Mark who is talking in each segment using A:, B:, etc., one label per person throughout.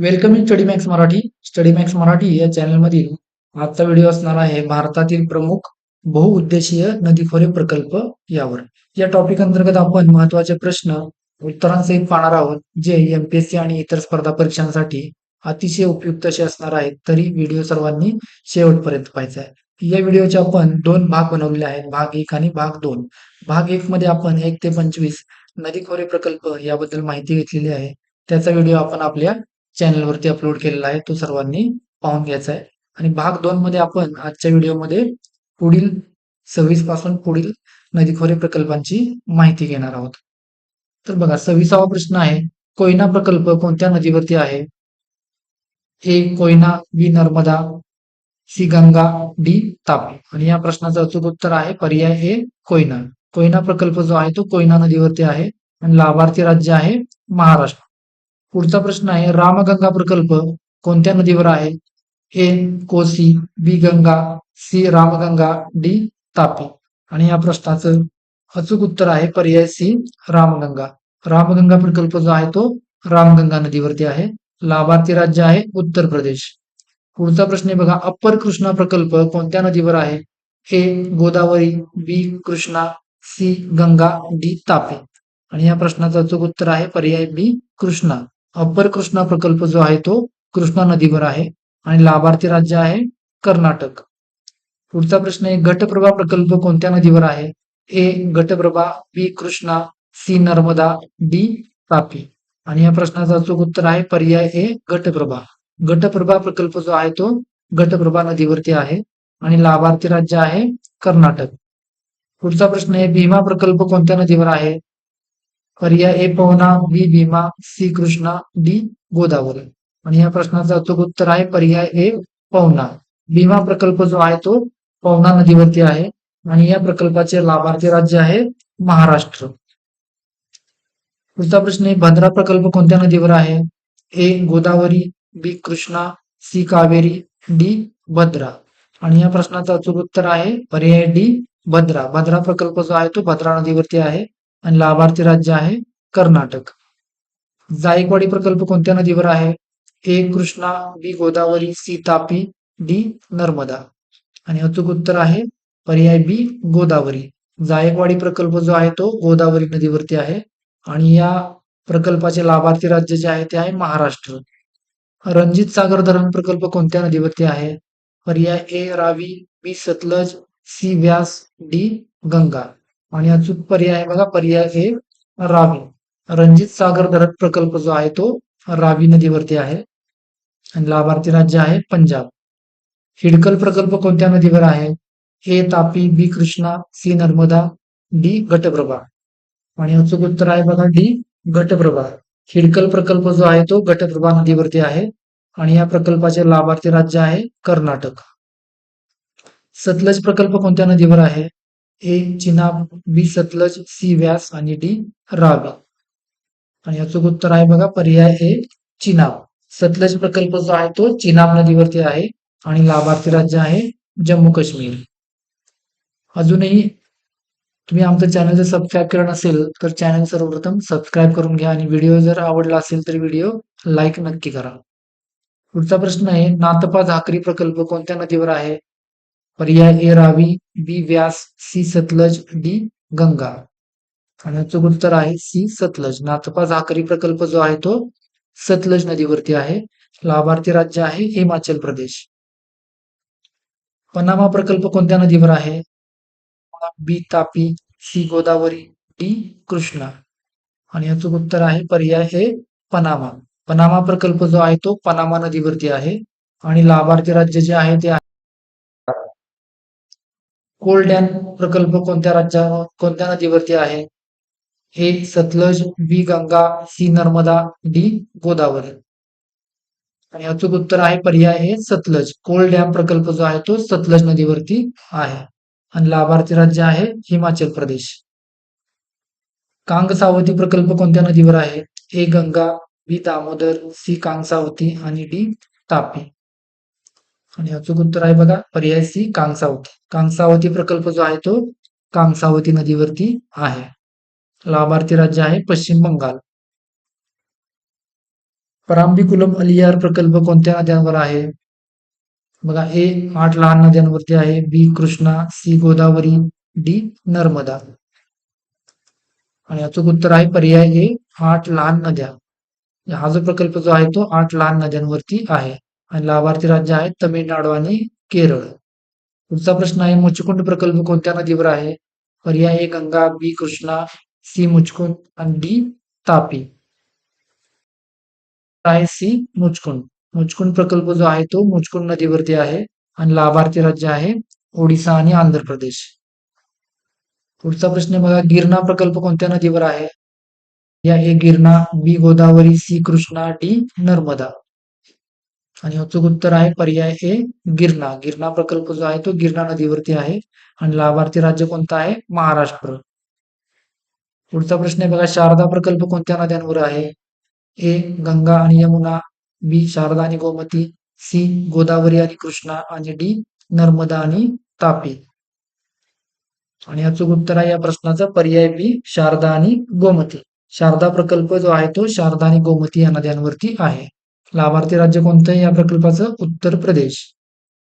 A: Welcome in Study Max Marathi Study Max Marathi या चॅनलमधील आजचा व्हिडिओ असणार आहे भारतातील प्रमुख बहुउद्देशीय नदीखोरे प्रकल्प यावर. या टॉपिक अंतर्गत आपण महत्त्वाचे प्रश्न उत्तरांसहित पाहणार आहोत जे एमपीएससी आणि इतर स्पर्धा परीक्षांसाठी अतिशय उपयुक्त असे असणार आहेत तरी व्हिडिओ सर्वांनी शेवटपर्यंत पाहायचा आहे. या व्हिडिओचे आपण दोन भाग बनवलेले आहेत भाग एक आणि भाग दोन. भाग एक मध्ये आपण एक ते पंचवीस नदीखोरे प्रकल्प याबद्दल माहिती घेतलेली आहे. त्याचा व्हिडिओ आपण आपल्या चॅनलवरती अपलोड केलेला आहे तो सर्वांनी पाहून घ्यायचा आहे. आणि भाग दोन मध्ये आपण आजच्या व्हिडिओमध्ये पुढील सव्वीसपासून पुढील नदीखोरे प्रकल्पांची माहिती घेणार आहोत. तर बघा सव्वीसावा प्रश्न आहे कोयना प्रकल्प कोणत्या नदीवरती आहे? A Koyna B Narmada C Ganga D Tapi. आणि या प्रश्नाचं अचूक उत्तर आहे पर्याय ए कोयना. कोयना प्रकल्प जो आहे तो कोयना नदीवरती आहे आणि लाभार्थी राज्य आहे महाराष्ट्र. पुढचा प्रश्न आहे रामगंगा प्रकल्प कोणत्या नदीवर आहे? A Kosi B Ganga C Ramganga D Tapi. आणि या प्रश्नाचं अचूक उत्तर आहे पर्याय सी रामगंगा. रामगंगा प्रकल्प जो आहे तो रामगंगा नदीवरती आहे. लाभार्थी राज्य आहे उत्तर प्रदेश. पुढचा प्रश्न आहे बघा अप्पर कृष्णा प्रकल्प कोणत्या नदीवर आहे? A Godavari B Krishna C Ganga D Tapi. आणि या प्रश्नाचं अचूक उत्तर आहे पर्याय बी कृष्णा. अप्पर कृष्णा प्रकल्प जो आहे तो कृष्णा नदीवर आहे आणि लाभार्थी राज्य आहे कर्नाटक. पुढचा प्रश्न आहे गटप्रभा प्रकल्प कोणत्या नदीवर आहे? A Ghatprabha B Krishna C Narmada D Tapi. आणि या प्रश्नाचं अचूक उत्तर आहे पर्याय ए घटप्रभा. गटप्रभा प्रकल्प जो आहे तो गटप्रभा नदीवरती आहे आणि लाभार्थी राज्य आहे कर्नाटक. पुढचा प्रश्न आहे भीमा प्रकल्प कोणत्या नदीवर आहे? पर्याय A Pavana B Bhima C Krishna D Godavari. आणि या प्रश्नाचं अचूक उत्तर आहे पर्याय ए पवना. भीमा प्रकल्प जो आहे तो पवना नदीवरती आहे आणि या प्रकल्पाचे लाभार्थी राज्य आहे महाराष्ट्र. पुढचा प्रश्न आहे भद्रा प्रकल्प कोणत्या नदीवर आहे? A Godavari B Krishna C Kaveri D Bhadra. आणि या प्रश्नाचं अचूक उत्तर आहे पर्याय डी भद्रा. भद्रा प्रकल्प जो आहे तो भद्रा नदीवरती आहे आणि लाभार्थी राज्य आहे कर्नाटक. जायकवाडी प्रकल्प कोणत्या नदीवर आहे? A. Krishna B. Godavari C. Tapi D. Narmada. आणि अचूक उत्तर आहे पर्याय बी. गोदावरी. जायकवाडी प्रकल्प जो आहे तो गोदावरी नदीवरती आहे आणि या प्रकल्पाचे लाभार्थी राज्य जे आहे ते आहे महाराष्ट्र. रणजित सागर धरण प्रकल्प कोणत्या नदीवरती आहे? पर्याय A. Ravi B. Sutlej C. Beas D. Ganga. आणि अचूक पर्याय आहे बघा पर्याय हे रावी. रणजित सागर धरण प्रकल्प जो आहे तो रावी नदीवरती आहे. आणि लाभार्थी राज्य आहे पंजाब. हिडकल प्रकल्प कोणत्या नदीवर आहे? A Tapi B Krishna C Narmada D Ghatprabha. आणि अचूक उत्तर आहे बघा डी घटप्रभा. हिडकल प्रकल्प जो आहे तो घटप्रभा नदीवरती आहे. आणि या प्रकल्पाचे लाभार्थी राज्य आहे कर्नाटक. सतलज प्रकल्प कोणत्या नदीवर आहे? A Chenab B Sutlej C Beas आणि डी रावी आणि याचं उत्तर आहे बघा पर्याय ए चिनाब. सतलज प्रकल्प जो आहे तो चिनाब नदीवरती आहे आणि लाभार्थी राज्य आहे जम्मू काश्मीर. अजूनही तुम्ही आमचं चॅनल जर सबस्क्राईब केलं नसेल तर चॅनल सर्वप्रथम सबस्क्राईब करून घ्या आणि व्हिडिओ जर आवडला असेल तर व्हिडिओ लाईक नक्की करा. पुढचा प्रश्न आहे नातपा झाकरी प्रकल्प कोणत्या नदीवर आहे? पर्याय A Ravi B Beas C Sutlej D Ganga. आणि याचं उत्तर आहे सी सतलज. नाथपा झाकरी प्रकल्प जो आहे तो सतलज नदीवरती आहे. लाभार्थी राज्य आहे हिमाचल प्रदेश. पनामा प्रकल्प कोणत्या नदीवर आहे? B Tapi C Godavari D Krishna. आणि याचं उत्तर आहे पर्याय हे पनामा. पनामा प्रकल्प जो आहे तो पनामा नदीवरती आहे. आणि लाभार्थी राज्य जे आहे ते कोल डॅम प्रकल्प कोणत्या राज्या कोणत्या नदीवरती आहे? हे Sutlej B Ganga C Narmada D Godavari. आणि अचूक उत्तर आहे पर्याय हे सतलज. कोल डॅम प्रकल्प जो आहे तो सतलज नदीवरती आहे. आणि लाभार्थी राज्य आहे हिमाचल प्रदेश. कांगसावती प्रकल्प कोणत्या नदीवर आहे? A Ganga B Damodar C Kangsabati आणि डी तापी. आणि अचूक उत्तर आहे बघा पर्याय सी कांगसावती कांगसावती प्रकल्प जो आहे तो कांगसावती नदीवरती आहे. लाभार्थी राज्य आहे पश्चिम बंगाल. परांबिकुलम अलियार प्रकल्प कोणत्या नद्यांवर आहे? बघा ए आठ लहान नद्यांवरती आहे B Krishna C Godavari D Narmada. आणि अचूक उत्तर आहे पर्याय ए आठ लहान नद्या. हा जो प्रकल्प जो आहे तो आठ लहान नद्यांवरती आहे. आणि लाभार्थी राज्य आहेत तमिळनाडू आणि केरळ. पुढचा प्रश्न आहे मुचकुंड प्रकल्प कोणत्या नदीवर आहे? पर्याय गंगा बी कृष्णा सी मुचकुंड आणि डी तापी. आहे सी मुचकुंड मुचकुंड प्रकल्प जो आहे तो मुचकुंड नदीवरती आहे आणि लाभार्थी राज्य आहे ओडिसा आणि आंध्र प्रदेश. पुढचा प्रश्न बघा गिरणा प्रकल्प कोणत्या नदीवर आहे? या A Girna B Godavari C Krishna D Narmada. आणि अचूक उत्तर आहे पर्याय ए गिरणा. गिरणा प्रकल्प जो आहे तो गिरणा नदीवरती आहे. आणि लाभार्थी राज्य कोणता आहे? महाराष्ट्र. पुढचा प्रश्न आहे बघा शारदा प्रकल्प कोणत्या नद्यांवर आहे? ए गंगा आणि यमुना बी शारदा आणि गोमती सी गोदावरी आणि कृष्णा आणि डी नर्मदा आणि तापी. आणि अचूक उत्तर आहे या प्रश्नाचा पर्याय बी शारदा आणि गोमती. शारदा प्रकल्प जो आहे तो शारदा आणि गोमती या नद्यांवरती आहे. लाभार्थी राज्य कोणतं आहे या प्रकल्पाचं? उत्तर प्रदेश.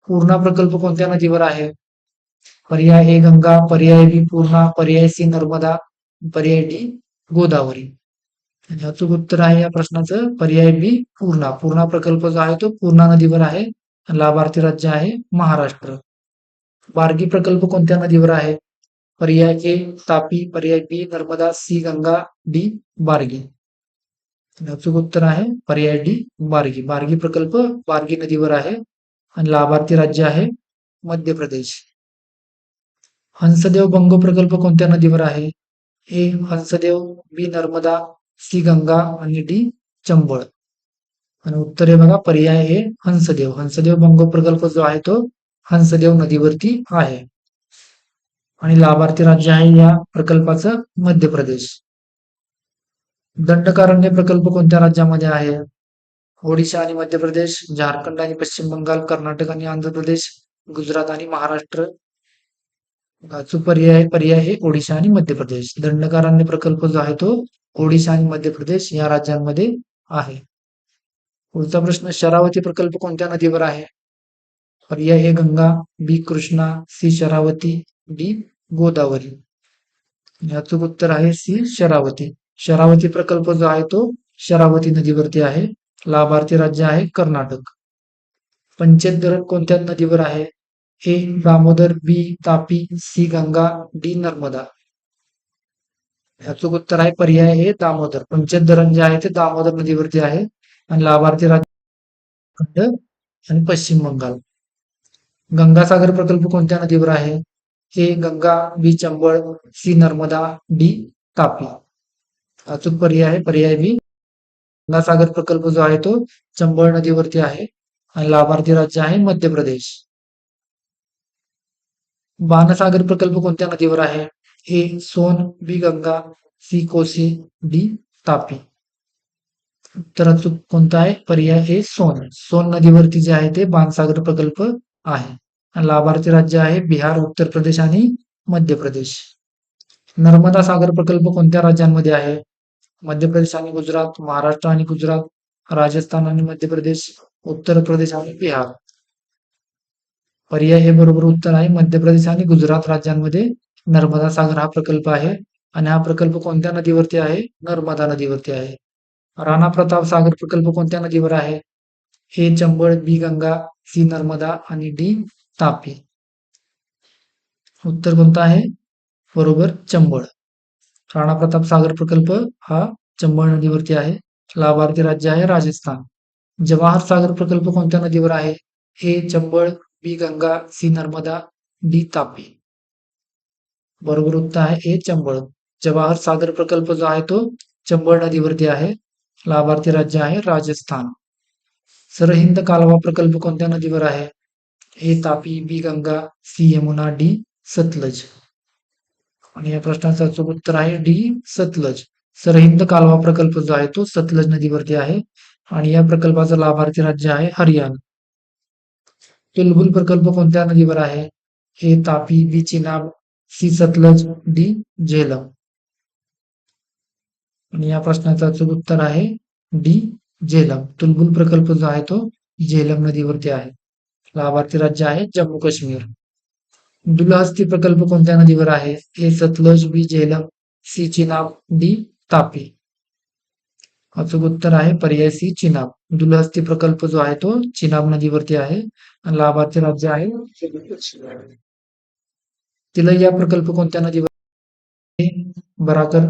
A: पूर्णा प्रकल्प कोणत्या नदीवर आहे? पर्याय ए गंगा पर्याय बी पूर्णा पर्याय सी नर्मदा पर्याय डी गोदावरी. आणि अचूक उत्तर आहे या प्रश्नाचं पर्याय बी पूर्णा. पूर्णा प्रकल्प जो आहे तो पूर्णा नदीवर आहे. लाभार्थी राज्य आहे महाराष्ट्र. बार्गी प्रकल्प कोणत्या नदीवर आहे? पर्याय ए तापी पर्याय B Narmada C Ganga D Bargi अचूक उत्तर आहे पर्याय डी बार्गी बार्गी प्रकल्प बार्गी नदीवर आहे आणि लाभार्थी राज्य आहे मध्य प्रदेश. हंसदेव बंग प्रकल्प कोणत्या नदीवर आहे? A Hasdeo B Narmada C Ganga आणि डी चंबळ. आणि उत्तर आहे बघा पर्याय ए हंसदेव. हंसदेव बंग प्रकल्प जो आहे तो हंसदेव नदीवरती आहे. आणि लाभार्थी राज्य आहे या प्रकल्पाचं मध्य प्रदेश. दंडकारण्य प्रकल्प कोणत्या राज्यामध्ये आहे? ओडिशा आणि मध्य प्रदेश झारखंड आणि पश्चिम बंगाल कर्नाटक आणि आंध्र प्रदेश गुजरात आणि महाराष्ट्र. पर्याय पर्याय हे ओडिशा आणि मध्य प्रदेश. दंडकारण्य प्रकल्प जो आहे तो ओडिशा आणि मध्य प्रदेश या राज्यांमध्ये आहे. पुढचा प्रश्न शरावती प्रकल्प कोणत्या नदीवर आहे? पर्याय हे Ganga B Krishna C Sharavati D Godavari. याचं उत्तर आहे सी शरावती. शरावती प्रकल्प जो आहे तो शरावती नदीवरती आहे. लाभार्थी राज्य आहे कर्नाटक. पंचायत धरण कोणत्या नदीवर आहे? A. Damodar B. Tapi C. Ganga D. Narmada. ह्याचं उत्तर आहे पर्याय हे दामोदर. पंचायत धरण जे आहे ते दामोदर नदीवरती आहे आणि लाभार्थी राज्य आणि पश्चिम बंगाल. गंगासागर प्रकल्प कोणत्या नदीवर आहे? A. Ganga B. Chambal C. Narmada D. Tapi. अचूक पर्याय आहे पर्याय बी गंगासागर प्रकल्प जो आहे तो चंबळ नदीवरती आहे आणि लाभार्थी राज्य आहे मध्य प्रदेश. बाणसागर प्रकल्प कोणत्या नदीवर आहे? A Son B Ganga C Kosi D Tapi. तर अचूक कोणता आहे? पर्याय ए सोन. सोन नदीवरती जे आहे ते बाणसागर प्रकल्प आहे. आणि लाभार्थी राज्य आहे बिहार उत्तर प्रदेश आणि मध्य प्रदेश. नर्मदा सागर प्रकल्प कोणत्या राज्यांमध्ये आहे? मध्य प्रदेश गुजरात, महाराष्ट्र गुजरात, राजस्थान मध्य प्रदेश, उत्तर प्रदेश बिहार. पर्याय हे बरोबर उत्तर आहे. मध्य प्रदेश आणि गुजरात राज्यांमध्ये नर्मदा सागर हा प्रकल्प हा प्रकल्प कोणत्या नदीवरती आहे? नर्मदा नदीवरती आहे. राणा प्रताप सागर प्रकल्प कोणत्या नदीवर आहे? हे Chambal, B Ganga, C Narmada D Tapi. उत्तर आहे? बरोबर चंबळ. राणा प्रताप सागर प्रकल्प हा चंबळ नदीवरती आहे. लाभार्थी राज्य आहे राजस्थान. जवाहर सागर प्रकल्प कोणत्या नदीवर आहे? A Chambal B Ganga C Narmada D Tapi. बरोबर उत्तर आहे ए चंबळ. जवाहर सागर प्रकल्प जो आहे तो चंबळ नदीवरती आहे. लाभार्थी राज्य आहे राजस्थान. सरहिंद कालवा प्रकल्प कोणत्या नदीवर आहे? A Tapi B Ganga C Yamuna D Sutlej. आणि या प्रश्नाचं अचूक उत्तर आहे डी सतलज. सरहिंद कालवा प्रकल्प जो आहे तो सतलज नदीवरती आहे आणि या प्रकल्पाचं लाभार्थी राज्य आहे हरियाणा. तुलबुल प्रकल्प कोणत्या नदीवर आहे? A Tapi B Chenab C Sutlej D Jhelum. आणि या प्रश्नाचं अचूक उत्तर आहे डी झेलम. तुलबुल प्रकल्प जो आहे तो झेलम नदीवरती आहे. लाभार्थी राज्य आहे जम्मू काश्मीर दुलहस्ती प्रकल्प कोणत्या नदीवर आहे? A. Sutlej, B. Jhelum C. Chenab, D. Tapi. अचूक उत्तर आहे, पर्याय सी. चिनाब. दुलहस्ती प्रकल्प जो आहे तो चिनाब नदीवरती आहे आणि लाभार्थी राज्य आहे. तिलैया प्रकल्प कोणत्या नदीवर? Barakar,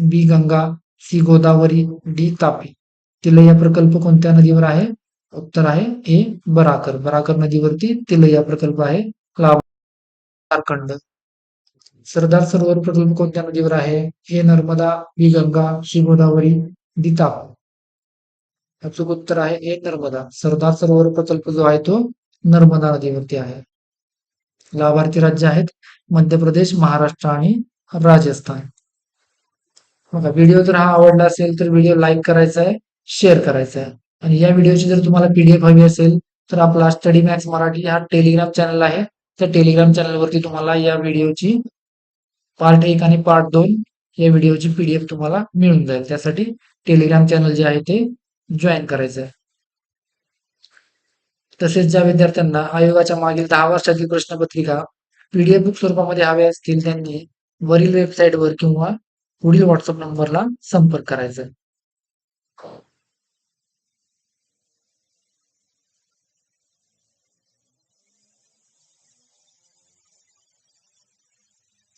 A: B. Ganga, C. Godavari, D. Tapi. Tilaiya प्रकल्प कोणत्या नदीवर आहे? उत्तर आहे, ए. बराकर. बराकर नदीवरती तिलैया प्रकल्प आहे. झारखंड सरदार सरोवर प्रकल्प कोणत्या नदीवर आहे? हे नर्मदा बी गंगा सी गोदावरी दिताप तापी. अचूक उत्तर आहे हे नर्मदा. सरदार सरोवर प्रकल्प जो आहे तो नर्मदा नदीवरती आहे. लाभार्थी राज्य आहेत मध्य प्रदेश महाराष्ट्र आणि राजस्थान. बघा व्हिडिओ जर हा आवडला असेल तर व्हिडिओ लाईक करायचा आहे शेअर करायचा आहे. आणि या व्हिडिओची जर तुम्हाला पीडीएफ हवी असेल तर आपला स्टडी मॅक्स मराठी हा टेलिग्राम चॅनल आहे. त्या टेलिग्राम चॅनलवरती तुम्हाला या व्हिडिओची पार्ट एक आणि पार्ट दोन या व्हिडिओची पीडीएफ तुम्हाला मिळून जाईल. त्यासाठी टेलिग्राम चॅनल जे आहे ते जॉईन करायचं आहे तसेच ज्या विद्यार्थ्यांना आयोगाच्या मागील दहा वर्षातील प्रश्नपत्रिका पीडीएफ बुक स्वरूपामध्ये हव्या असतील त्यांनी वरील वेबसाईटवर किंवा पुढील व्हॉट्सअप नंबरला संपर्क करायचा.